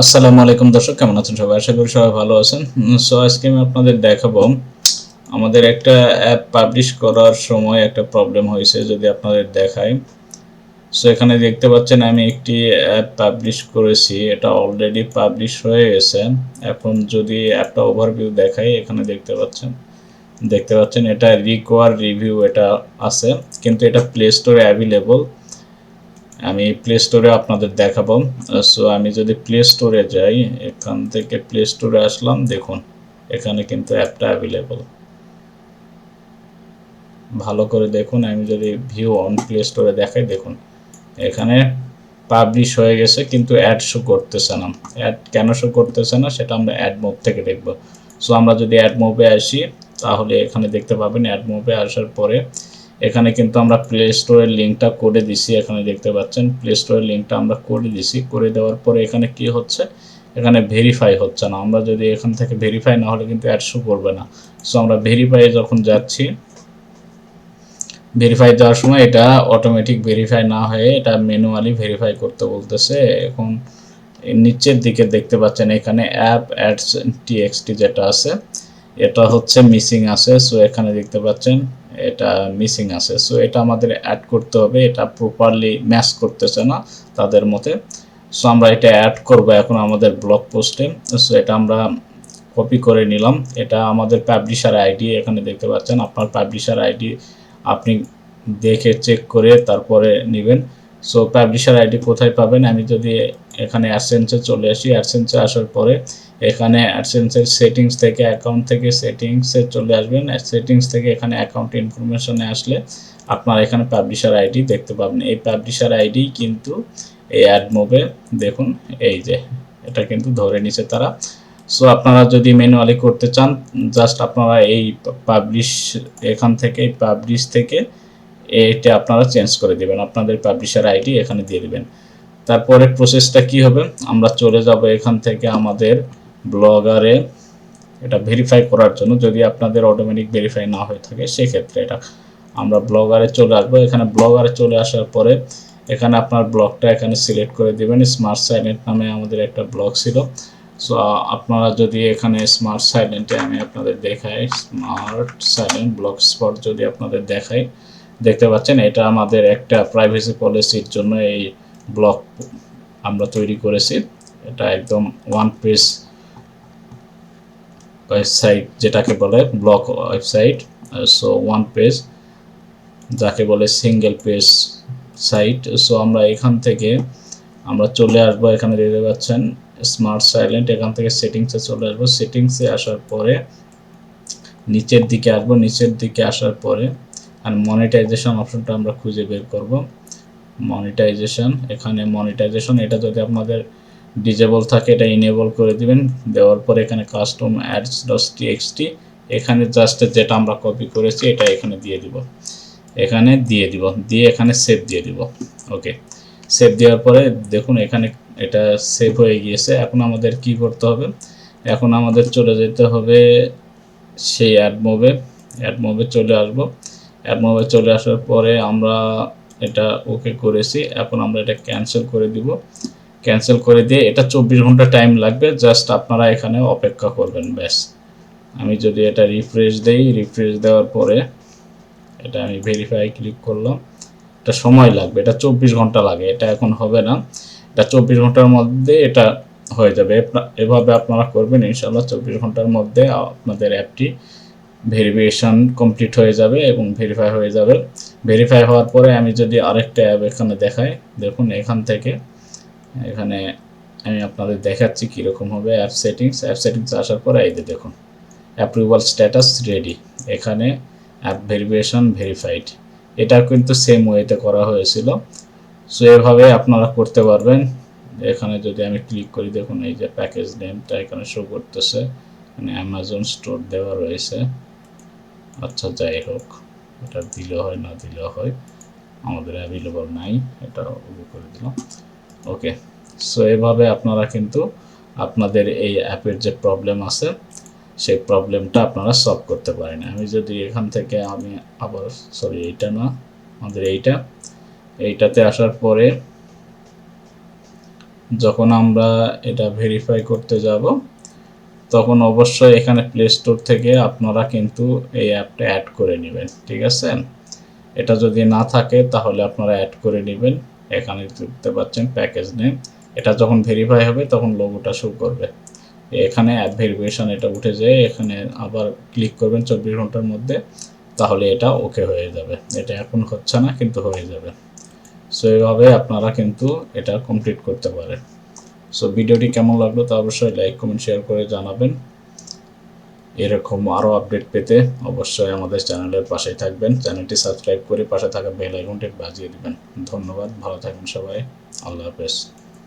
আসসালামু আলাইকুম দর্শক, কেমন আছেন সবাই? আশা করি সবাই ভালো আছেন। সো আজকে আমি আপনাদের দেখাবো, আমাদের একটা অ্যাপ পাবলিশ করার সময় একটা প্রবলেম হয়েছে যদি আপনাদের দেখাই। সো এখানে দেখতে পাচ্ছেন আমি একটি অ্যাপ পাবলিশ করেছি, এটা অলরেডি পাবলিশ হয়ে গেছে। এখন যদি অ্যাপটা ওভারভিউ দেখাই, এখানে দেখতে পাচ্ছেন দেখতে পাচ্ছেন এটা রিকোয়ার রিভিউ এটা আছে, কিন্তু এটা প্লে স্টোরে অ্যাভেলেবল আমি প্লে স্টোরে আপনাদের দেখাবো। সো আমি যদি প্লে স্টোরে যাই, এখান থেকে প্লে স্টোরে আসলাম, দেখুন, এখানে কিন্তু অ্যাপটা অ্যাভেলেবল ভালো করে দেখুন, আমি যদি ভিউ অন প্লে স্টোরে দেখাই, দেখুন, এখানে পাবলিশ হয়ে গেছে, কিন্তু অ্যাড শো করতেছে না। অ্যাড কেন শো করতেছে না, সেটা আমরা অ্যাড মুভ থেকে দেখব। সো আমরা যদি অ্যাড মুভে আসি, তাহলে এখানে দেখতে পাবেন অ্যাড মুভে আসার পরে এখানে কিন্তু আমরা প্লে স্টোরের লিঙ্কটা করে দিছি, এখানে দেখতে পাচ্ছেন। প্লে স্টোরের লিঙ্কটা আমরা করে দিছি, করে দেওয়ার পরে এখানে কি হচ্ছে? এখানে ভেরিফাই হচ্ছে না। আমরা যদি এখান থেকে ভেরিফাই না হলে কিন্তু অ্যাড শো করবে না। সো আমরা ভেরিফাই যখন যাচ্ছি ভেরিফাই যাওয়ার সময় এটা অটোমেটিক ভেরিফাই না হয়ে এটা ম্যানুয়ালি ভেরিফাই করতে বলতেছে। এখন নিচের দিকে দেখতে পাচ্ছেন, এখানে অ্যাপ অ্যাডস টিএক্সটি যেটা আছে, এটা হচ্ছে মিসিং আছে। সো এখানে দেখতে পাচ্ছেন এটা মিসিং আছে। সো এটা আমাদের অ্যাড করতে হবে। এটা প্রপারলি ম্যাচ করতেছে না তাদের মতে। সো আমরা এটা অ্যাড করব এখন আমাদের ব্লগ পোস্টে সো এটা আমরা কপি করে নিলাম। এটা আমাদের পাবলিশার আইডি এখানে দেখতে পাচ্ছেন। আপনার পাবলিশার আইডি আপনি দেখে চেক করে তারপরে নেবেন। সো পাবলিশার আইডি কোথায় পাবেন? আমি যদি এখানে অ্যাডসেন্সে চলে আসি। অ্যাডসেন্সে আসার পরে এখানে অ্যাডসেন্সের সেটিংস থেকে অ্যাকাউন্ট থেকে সেটিংসে চলে আসবেন। সেটিংস থেকে এখানে অ্যাকাউন্ট ইনফরমেশনে আসলে আপনার এখানে পাবলিশার আইডি দেখতে পাবেন। এই পাবলিশার আইডি কিন্তু এই অ্যাড মোবে দেখুন, এই যে, এটা কিন্তু ধরে নিছে তারা। সো আপনারা যদি ম্যানুয়ালি করতে চান জাস্ট আপনারা এই পাবলিশ এখান থেকে পাবলিশ থেকে এটা আপনারা চেঞ্জ করে দিবেন। আপনাদের পাবলিশার আইডি এখানে দিয়ে দিবেন। তারপরে প্রসেসটা কি হবে? আমরা চলে যাব এখান থেকে আমাদের ব্লগারে এটা ভেরিফাই করার জন্য যদি আপনাদের অটোমেটিক ভেরিফাই না হয়ে থাকে, সেক্ষেত্রে এটা আমরা ব্লগারে চলে আসব। এখানে ব্লগারে চলে আসার পরে এখানে আপনার ব্লগটা এখানে সিলেক্ট করে দিবেন। স্মার্ট সাইলেন্ট নামে আমাদের একটা ব্লগ ছিল। সো আপনারা যদি এখানে স্মার্ট সাইলেন্টে আমি আপনাদের দেখাই স্মার্ট সাইলেন্ট ব্লগ স্পট যদি আপনাদের দেখাই, দেখতে পাচ্ছেন এটা আমাদের একটা প্রাইভেসি পলিসির জন্য এই ব্লগ আমরা তৈরি করেছি। এটা একদম ওয়ান পেজ ওয়েবসাইট যেটাকে বলে block website so one page যাকে বলে সিঙ্গেল পেজ সাইট সো আমরা এখান থেকে আমরা চলে আসব এখানে দেখতে পাচ্ছেন স্মার্ট সাইলেন্ট এখান থেকে সেটিংসে চলে আসব সেটিংসে আসার পরে নিচের দিকে আসব, নিচের দিকে আসার পরে আর মনিটাইজেশন অপশনটা আমরা খুঁজে বের করব। মনিটাইজেশন এখানে মনিটাইজেশন এটা যদি আপনাদের ডিজেবল থাকে, এটা ইনেবল করে দিবেন। দেওয়ার পরে এখানে কাস্টম অ্যাডস ডস টিএক্সটি এখানে জাস্ট যেটা আমরা কপি করেছি, এটা এখানে দিয়ে দিব। এখানে দিয়ে দিব, দিয়ে এখানে সেভ দিয়ে দিব। ওকে সেভ দেওয়ার পরে দেখুন এখানে এটা সেভ হয়ে গিয়েছে। এখন আমাদের কি করতে হবে? এখন আমাদের চলে যেতে হবে সেই অ্যাড মোবে অ্যাড মোবে চলে আসব। অ্যাড মোবে চলে আসার পরে আমরা এটা ওকে করেছি। এখন আমরা এটা ক্যান্সেল করে দিব। ক্যান্সেল করে দিয়ে এটা চব্বিশ ঘণ্টা টাইম লাগবে জাস্ট আপনারা এখানে অপেক্ষা করবেন, ব্যাস। আমি যদি এটা রিফ্রেশ দেই রিফ্রেশ দেওয়ার পরে এটা আমি ভেরিফাই ক্লিক করলাম। এটা সময় লাগবে, এটা চব্বিশ ঘণ্টা লাগে, এটা এখন হবে না। এটা চব্বিশ ঘণ্টার মধ্যে এটা হয়ে যাবে। এভাবে আপনারা করবেন ইনশাল্লাহ চব্বিশ ঘণ্টার মধ্যে আপনাদের অ্যাপটি ভেরিফিকেশান কমপ্লিট হয়ে যাবে এবং ভেরিফাই হয়ে যাবে। ভেরিফাই হওয়ার পরে আমি যদি আরেকটা অ্যাপ এখানে দেখাই, দেখুন এখান থেকে এখানে আমি আপনাদের দেখাচ্ছি কীরকম হবে অ্যাপ সেটিংস অ্যাপ সেটিংস আসার পরে এই যে দেখুন অ্যাপ্রুভাল স্ট্যাটাস রেডি এখানে অ্যাপ ভেরিফিকেশান ভেরিফাইড এটা কিন্তু সেম ওয়েতে করা হয়েছিল। সো এভাবে আপনারা করতে পারবেন। এখানে যদি আমি ক্লিক করি, দেখুন এই যে প্যাকেজ নেমটা এখানে শো করতেছে। এখানে অ্যামাজন স্টোর দেওয়া রয়েছে। আচ্ছা যাই হোক, এটা দিলেও হয়, না দিলেও হয়। আমাদের অ্যাভেলেবল নাই। এটা করে দিলাম। ওকে সো এভাবে আপনারা কিন্তু আপনাদের এই অ্যাপের যে প্রবলেম আছে, সেই প্রবলেমটা আপনারা সলভ করতে পারেন। আমি যদি এখান থেকে আমি আবার সরি এইটা না, আমাদের এইটা। এইটাতে আসার পরে যখন আমরা এটা ভেরিফাই করতে যাব, তখন অবশ্যই এখানে প্লে স্টোর থেকে আপনারা কিন্তু এই অ্যাপটা অ্যাড করে নেবেন, ঠিক আছে? এটা যদি না থাকে, তাহলে আপনারা অ্যাড করে নেবেন। এখানে দেখতে পাচ্ছেন প্যাকেজ নেম এটা যখন ভেরিফাই হবে, তখন লোগোটা শো করবে। এখানে অ্যাপ ভেরিফিকেশন এটা উঠে যায়, এখানে আবার ক্লিক করবেন চব্বিশ ঘণ্টার মধ্যে, তাহলে এটা ওকে হয়ে যাবে। এটা এখন হচ্ছে না, কিন্তু হয়ে যাবে। সো এইভাবে আপনারা কিন্তু এটা কমপ্লিট করতে পারেন। সো ভিডিওটি কেমন লাগল তা অবশ্যই লাইক কমেন্ট শেয়ার করে জানাবেন। এরকম আরও আপডেট পেতে অবশ্যই আমাদের চ্যানেলের পাশেই থাকবেন। চ্যানেলটি সাবস্ক্রাইব করে পাশে থাকা বেল আইকনটি বাজিয়ে দেবেন। ধন্যবাদ, ভালো থাকবেন সবাই। আল্লাহ হাফেজ।